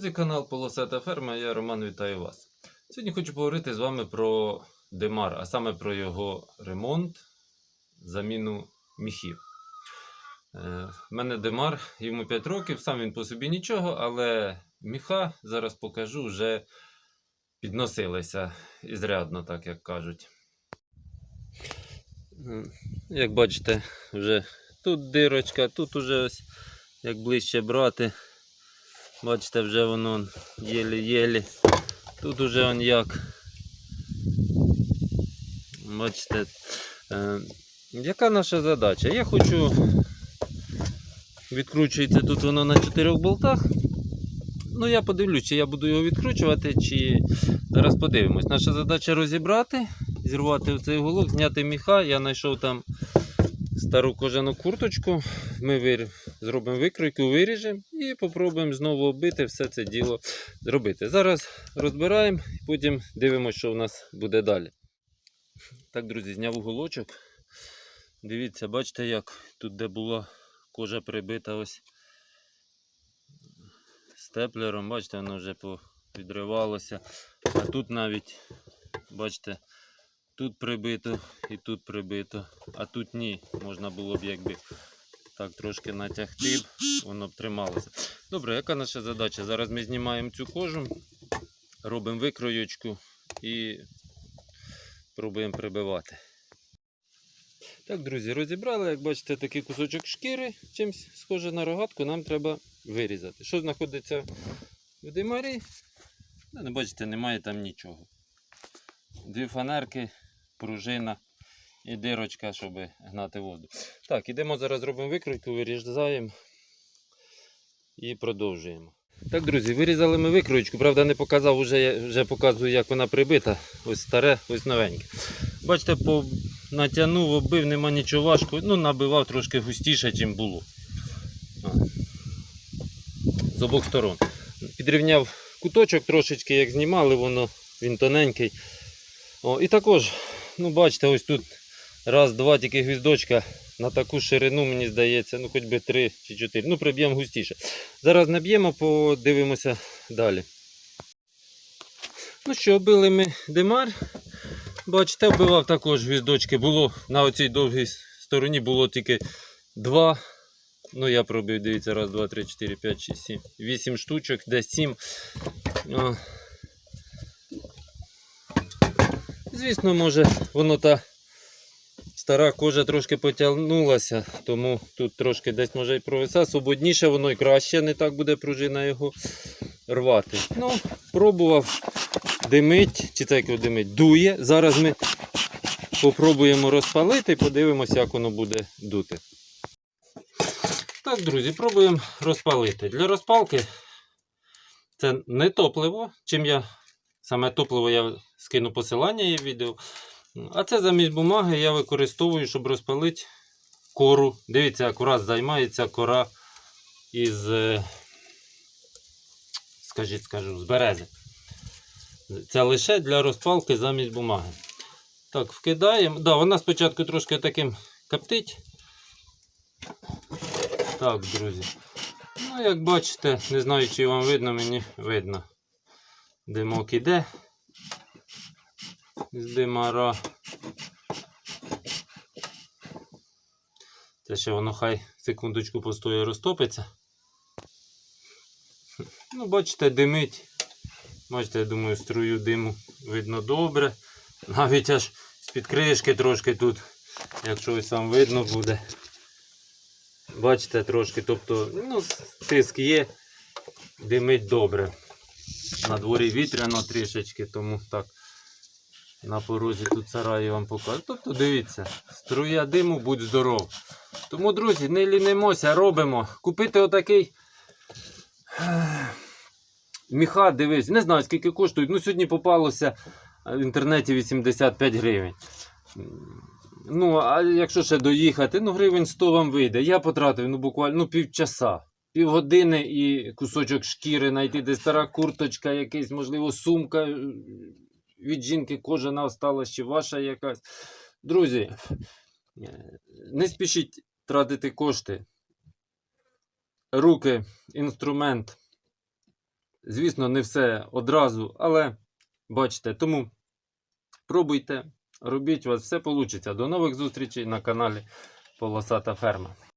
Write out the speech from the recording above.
Друзі, канал Полосата Ферма, я Роман вітаю вас. Сьогодні хочу поговорити з вами про Демар, а саме про його ремонт, заміну міхів. Е, в мене Демар, йому 5 років, сам він по собі нічого, але міха, зараз покажу, вже підносилися ізрядно, так як кажуть. Е, Як бачите, вже тут дирочка, тут уже ось як ближче брати. Бачите, вже воно єлі-єлі. Тут уже он як. Бачите. Е, яка наша задача? Я хочу. Відкручується тут воно на чотирьох болтах. Ну, я подивлюсь, чи я буду його відкручувати, чи зараз подивимось. Наша задача розібрати, зірвати цей голок, зняти міха. Я знайшов там стару кожану курточку. Ми вир... зробимо викройку, виріжемо і попробуємо знову оббити все це діло зробити. Зараз розбираємо і потім дивимося, що у нас буде далі. Так, друзі, зняв уголочок. Дивіться, бачите, як тут, де була кожа прибита ось степлером, бачите, воно вже відривалося. А тут навіть, бачите, тут прибито і тут прибито, а тут ні. Можна було б якби так трошки натягти, воно б трималося. Добре, яка наша задача? Зараз ми знімаємо цю кожу, робимо викроєчку і пробуємо прибивати. Так, друзі, розібрали, як бачите, такий кусочок шкіри, чимось схоже на рогатку, нам треба вирізати. Що знаходиться в димарі? Не бачите, немає там нічого. Дві фанерки, пружина і дирочка, щоб гнати воду. Так, ідемо зараз робимо викройку, вирізаємо і продовжуємо. Так, друзі, вирізали ми викроєчку, правда, не показав, вже, вже показую, як вона прибита. Ось старе, ось новеньке. Бачите, по натягнув, оббив, нема нічого важкого. Ну, набивав трошки густіше, ніж було. З обох сторон. Підрівняв куточок трошечки, як знімали, воно він тоненький. О, і також, ну бачите, ось тут раз, два тільки гвіздочка на таку ширину, мені здається, ну хоч би три чи чотири. Ну, приб'ємо густіше. Зараз наб'ємо, подивимося далі. Ну що, били ми димар. Бачите, вбивав також гвіздочки. Було на оцій довгій стороні було тільки два. Ну, я пробив, дивіться, раз, два, три, чотири, п'ять, шість, сім. Вісім штучок, десь сім. О. Звісно, може, воно та стара кожа трошки потягнулася, тому тут трошки десь може і провиса. Свободніше воно і краще, не так буде пружина його рвати. Ну, пробував димить, чи як його димить, дує. Зараз ми попробуємо розпалити і подивимося, як воно буде дути. Так, друзі, пробуємо розпалити. Для розпалки це не топливо. Чим я саме топливо я скину посилання є відео. А це замість бумаги я використовую, щоб розпалити кору. Дивіться, як раз займається кора із, е, скажіть, скажу, з берези. Це лише для розпалки замість бумаги. Так, вкидаємо. Да, вона спочатку трошки таким коптить. Так, друзі. Ну, як бачите, не знаю, чи вам видно, мені видно. Димок іде з димара. Це ще воно хай секундочку постоє розтопиться. Ну, бачите, димить. Бачите, я думаю, струю диму видно добре. Навіть аж з-під кришки трошки тут, якщо ось вам видно буде. Бачите, трошки, тобто, ну, тиск є, димить добре. На дворі вітряно трішечки, тому так. На порозі тут сараю вам покажу. Тобто дивіться, струя диму, будь здоров. Тому, друзі, не лінимося, робимо. Купити отакий міха, дивись, не знаю скільки коштують. Ну, сьогодні попалося в інтернеті 85 гривень. Ну, а якщо ще доїхати, ну гривень 100 вам вийде. Я потратив ну, буквально ну, півчаса. Півгодини і кусочок шкіри знайти, де стара курточка, якась, можливо, сумка е, від жінки кожана осталась, чи ваша якась. Друзі, е, не спішіть тратити кошти. Руки, інструмент Звісно, не все одразу, але бачите, тому пробуйте, робіть, у вас все вийде. До нових зустрічей на каналі Полосата Ферма.